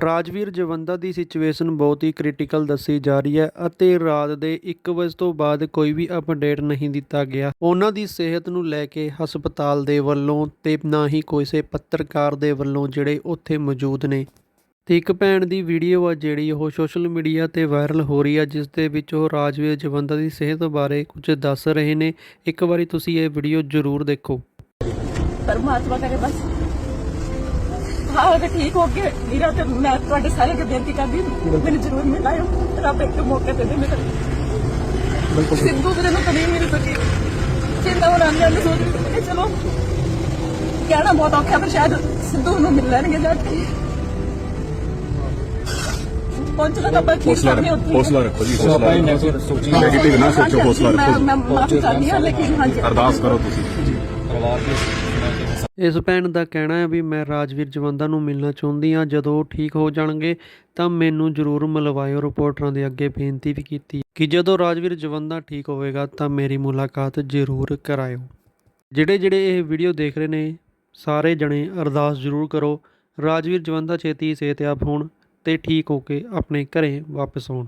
ਰਾਜਵੀਰ ਜਵੰਦਾ ਦੀ situation ਬਹੁਤ ਹੀ critical ਦੱਸੀ ਜਾ ਰਹੀ ਹੈ ਅਤੇ ਰਾਤ ਦੇ 1 ਵਜੇ ਤੋਂ ਬਾਅਦ ਕੋਈ ਵੀ ਅਪਡੇਟ ਨਹੀਂ ਦਿੱਤਾ ਗਿਆ। ਉਹਨਾਂ ਦੀ ਸਿਹਤ ਨੂੰ ਲੈ ਕੇ ਹਸਪਤਾਲ ਦੇ ਵੱਲੋਂ ਤੇ ਨਾ ਹੀ ਕਿਸੇ ਪੱਤਰਕਾਰ ਦੇ ਵੱਲੋਂ ਜਿਹੜੇ ਉੱਥੇ ਮੌਜੂਦ ਨੇ। ਤੇ ਇੱਕ ਭੈਣ ਦੀ ਵੀਡੀਓ ਆ ਜਿਹੜੀ ਉਹ ਸੋਸ਼ਲ ਮੀਡੀਆ ਤੇ ਵਾਇਰਲ ਹੋ ਰਹੀ ਆ, ਜਿਸ ਦੇ ਵਿੱਚ ਉਹ ਰਾਜਵੀਰ ਜਵੰਦਾ ਦੀ ਸਿਹਤ ਬਾਰੇ ਕੁਝ ਦੱਸ ਰਹੇ ਨੇ। ਇੱਕ ਵਾਰੀ ਤੁਸੀਂ ਇਹ ਵੀਡੀਓ ਜ਼ਰੂਰ ਦੇਖੋ। ਪਰਮਾਤਮਾ ਕਰੇ ਬਸ। ਹਾਂ ਅਗਰ ਠੀਕ ਹੋ ਕੇ ਵੀਰਾ ਤੇ ਮੈਂ ਤੁਹਾਡੇ ਸਾਰੇ ਅੱਗੇ ਬੇਨਤੀ ਕਰਦੀ ਮੈਨੂੰ ਜ਼ਰੂਰ ਮਿਲਾਇਓ। ਰੱਬ ਇੱਕ ਮੌਕੇ ਤੇ ਦੇ ਮੇਰੇ ਬਿਲਕੁਲ। ਸਿੰਧੂ ਵੀਰੇ ਨੂੰ ਨਹੀਂ ਮਿਲ ਸਕੀ ਜਿੰਦਾ ਉਹਨਾਂ ਨੇ ਅੰਦਰ ਸੋਚ ਰਹੀ ਚਲੋ ਕਹਿਣਾ ਬਹੁਤ ਔਖਾ ਪਰ ਸ਼ਾਇਦ ਸਿੱਧੂ ਨੂੰ ਮਿਲ ਲੈਣਗੇ ਜਾ ਕੇ। ਪਹੁੰਚਣਾ ਤਾਂ ਕਰਨੇ ਰੱਖੋ ਉੱਥੇ। ਹੌਸਲਾ ਰੱਖੋ ਜੀ ਹੌਸਲਾ ਰੱਖੋ। ਨੈਗੇਟਿਵ ਨਾ ਸੋਚੋ ਹੌਸਲਾ ਮੈਂ ਰੱਖੋ। ਮੈਂ ਮਾਫੀ ਚਾਹਦੀ ਹਾਂ ਲੇਕਿਨ ਹਾਂਜੀ। ਅਰਦਾਸ ਕਰੋ ਤੁਸੀਂ। ਇਸ ਭੈਣ ਦਾ ਕਹਿਣਾ ਹੈ ਵੀ ਮੈਂ ਰਾਜਵੀਰ ਜਵੰਦਾ ਨੂੰ ਮਿਲਣਾ ਚਾਹੁੰਦੀ ਹਾਂ, ਜਦੋਂ ਉਹ ਠੀਕ ਹੋ ਜਾਣਗੇ, ਤਾਂ ਮੈਨੂੰ ਜ਼ਰੂਰ ਮਿਲਵਾਇਓ ਰਿਪੋਰਟਰਾਂ ਦੇ ਅੱਗੇ ਬੇਨਤੀ ਵੀ ਕੀਤੀ ਕਿ ਜਦੋਂ ਰਾਜਵੀਰ ਜਵੰਦਾ ਠੀਕ ਹੋਵੇਗਾ, ਤਾਂ ਮੇਰੀ ਮੁਲਾਕਾਤ ਜ਼ਰੂਰ ਕਰਾਇਓ। ਜਿਹੜੇ ਜਿਹੜੇ ਇਹ ਵੀਡੀਓ ਦੇਖ ਰਹੇ ਨੇ, ਸਾਰੇ ਜਣੇ ਅਰਦਾਸ ਜ਼ਰੂਰ ਕਰੋ, ਰਾਜਵੀਰ ਜਵੰਦਾ ਛੇਤੀ ਸਿਹਤਯਾਬ ਹੋਣ ਤੇ ਠੀਕ ਹੋ ਕੇ ਆਪਣੇ ਘਰੇ ਵਾਪਸ ਆਉਣ।